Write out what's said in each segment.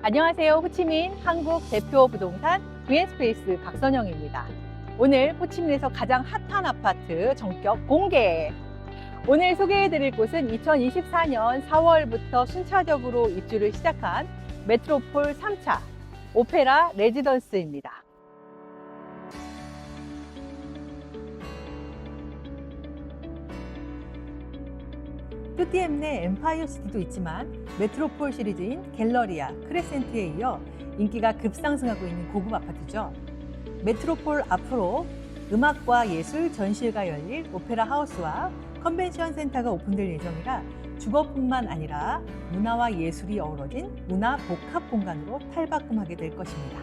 안녕하세요. 호치민 한국 대표 부동산 VN스페이스 박선영입니다. 오늘 호치민에서 가장 핫한 아파트 전격 공개. 오늘 소개해 드릴 곳은 2024년 4월부터 순차적으로 입주를 시작한 메트로폴 3차 오페라 레지던스입니다. 뚜티엠 내 엠파이어 시티도 있지만 메트로폴 시리즈인 갤러리아, 크레센트에 이어 인기가 급상승하고 있는 고급 아파트죠. 메트로폴 앞으로 음악과 예술 전시회가 열릴 오페라 하우스와 컨벤션 센터가 오픈될 예정이라 주거뿐만 아니라 문화와 예술이 어우러진 문화 복합 공간으로 탈바꿈하게 될 것입니다.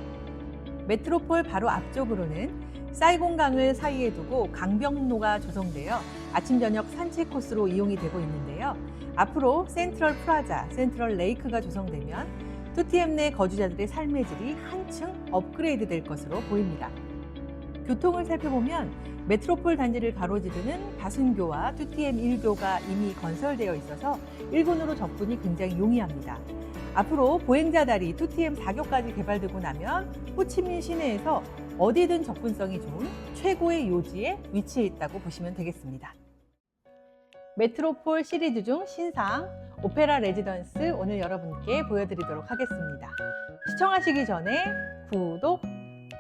메트로폴 바로 앞쪽으로는 쌀공강을 사이에 두고 강변로가 조성되어 아침 저녁 산책 코스로 이용이 되고 있는데요. 앞으로 센트럴 프라자, 센트럴 레이크가 조성되면 투티엠 내 거주자들의 삶의 질이 한층 업그레이드 될 것으로 보입니다. 교통을 살펴보면 메트로폴 단지를 가로지르는 다순교와 투티엠 1교가 이미 건설되어 있어서 일본으로 접근이 굉장히 용이합니다. 앞으로 보행자 다리 투티엠 4교까지 개발되고 나면 호치민 시내에서 어디든 접근성이 좋은 최고의 요지에 위치해 있다고 보시면 되겠습니다. 메트로폴 시리즈 중 신상 오페라 레지던스 오늘 여러분께 보여드리도록 하겠습니다. 시청하시기 전에 구독,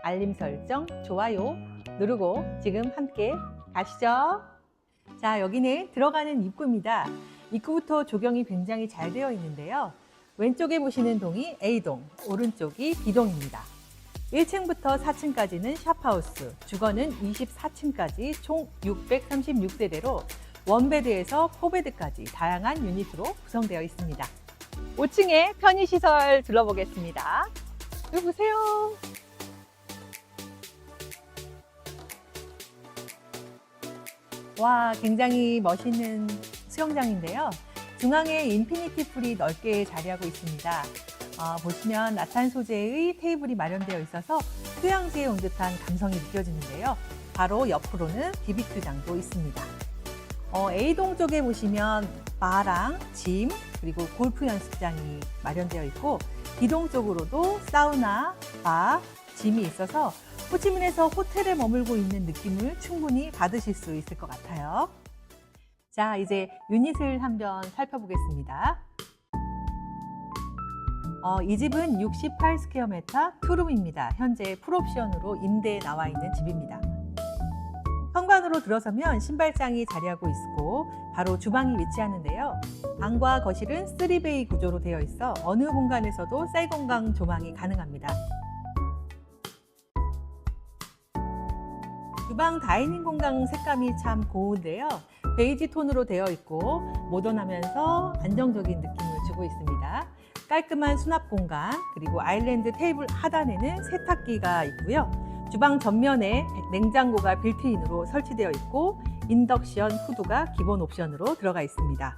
알림 설정, 좋아요 누르고 지금 함께 가시죠. 자, 여기는 들어가는 입구입니다. 입구부터 조경이 굉장히 잘 되어 있는데요. 왼쪽에 보시는 동이 A동, 오른쪽이 B동입니다. 1층부터 4층까지는 샵하우스, 주거는 24층까지 총 636세대로 원베드에서 포베드까지 다양한 유닛으로 구성되어 있습니다. 5층에 편의시설 둘러보겠습니다. 여기 보세요. 와, 굉장히 멋있는 수영장인데요. 중앙에 인피니티 풀이 넓게 자리하고 있습니다. 어, 보시면 나탄 소재의 테이블이 마련되어 있어서 휴양지에 온 듯한 감성이 느껴지는데요. 바로 옆으로는 비비큐장도 있습니다. 어, A동 쪽에 보시면 바랑 짐 그리고 골프 연습장이 마련되어 있고 B동 쪽으로도 사우나, 바, 짐이 있어서 호치민에서 호텔에 머물고 있는 느낌을 충분히 받으실 수 있을 것 같아요. 자, 이제 유닛을 한번 살펴보겠습니다. 어, 이 집은 68 스퀘어미터 투룸입니다. 현재 풀옵션으로 임대에 나와 있는 집입니다. 현관으로 들어서면 신발장이 자리하고 있고 바로 주방이 위치하는데요. 방과 거실은 3베이 구조로 되어 있어 어느 공간에서도 쌀공강 조망이 가능합니다. 주방 다이닝 공간 색감이 참 고운데요. 베이지 톤으로 되어 있고 모던하면서 안정적인 느낌을 주고 있습니다. 깔끔한 수납 공간 그리고 아일랜드 테이블 하단에는 세탁기가 있고요. 주방 전면에 냉장고가 빌트인으로 설치되어 있고 인덕션 후드가 기본 옵션으로 들어가 있습니다.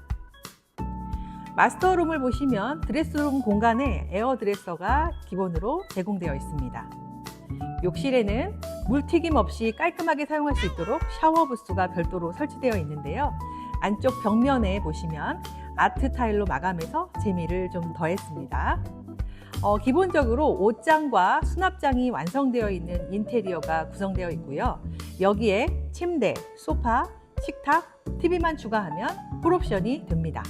마스터룸을 보시면 드레스룸 공간에 에어드레서가 기본으로 제공되어 있습니다. 욕실에는 물튀김 없이 깔끔하게 사용할 수 있도록 샤워 부스가 별도로 설치되어 있는데요. 안쪽 벽면에 보시면 아트 타일로 마감해서 재미를 좀 더했습니다. 어, 기본적으로 옷장과 수납장이 완성되어 있는 인테리어가 구성되어 있고요. 여기에 침대, 소파, 식탁, TV만 추가하면 풀옵션이 됩니다.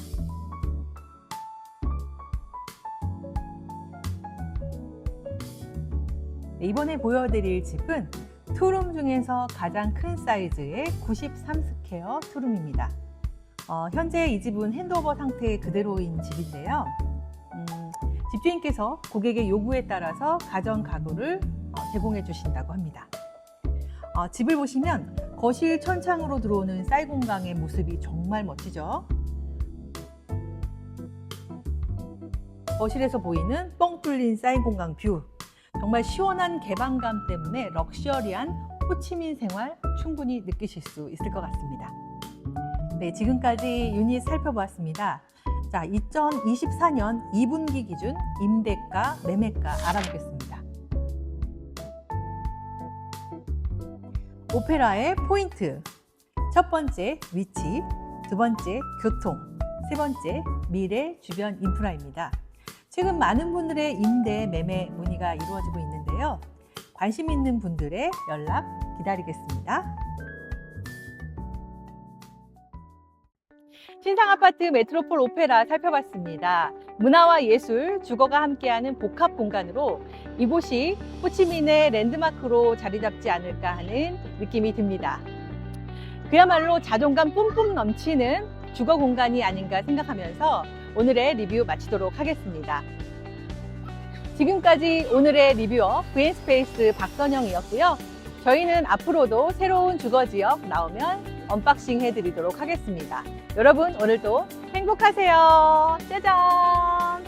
네, 이번에 보여드릴 집은 투룸 중에서 가장 큰 사이즈의 93 스퀘어 투룸입니다. 어, 현재 이 집은 핸드오버 상태 그대로인 집인데요. 음, 집주인께서 고객의 요구에 따라서 가전 가구를 어, 제공해 주신다고 합니다. 어, 집을 보시면 거실 천창으로 들어오는 쌀공강의 모습이 정말 멋지죠. 거실에서 보이는 뻥 뚫린 쌀공강 뷰. 정말 시원한 개방감 때문에 럭셔리한 호치민 생활 충분히 느끼실 수 있을 것 같습니다. 네, 지금까지 유닛 살펴보았습니다. 자, 2024년 2분기 기준 임대가, 매매가 알아보겠습니다. 오페라의 포인트. 첫 번째, 위치. 두 번째, 교통. 세 번째, 미래 주변 인프라입니다. 최근 많은 분들의 임대, 매매 문의가 이루어지고 있는데요. 관심 있는 분들의 연락 기다리겠습니다. 신상 아파트 메트로폴 오페라 살펴봤습니다. 문화와 예술, 주거가 함께하는 복합 공간으로 이곳이 호치민의 랜드마크로 자리 잡지 않을까 하는 느낌이 듭니다. 그야말로 자존감 뿜뿜 넘치는 주거 공간이 아닌가 생각하면서 오늘의 리뷰 마치도록 하겠습니다. 지금까지 오늘의 리뷰어 그앤스페이스 박선영이었고요. 저희는 앞으로도 새로운 주거 지역 나오면 언박싱 해드리도록 하겠습니다. 여러분 오늘도 행복하세요. 짜잔!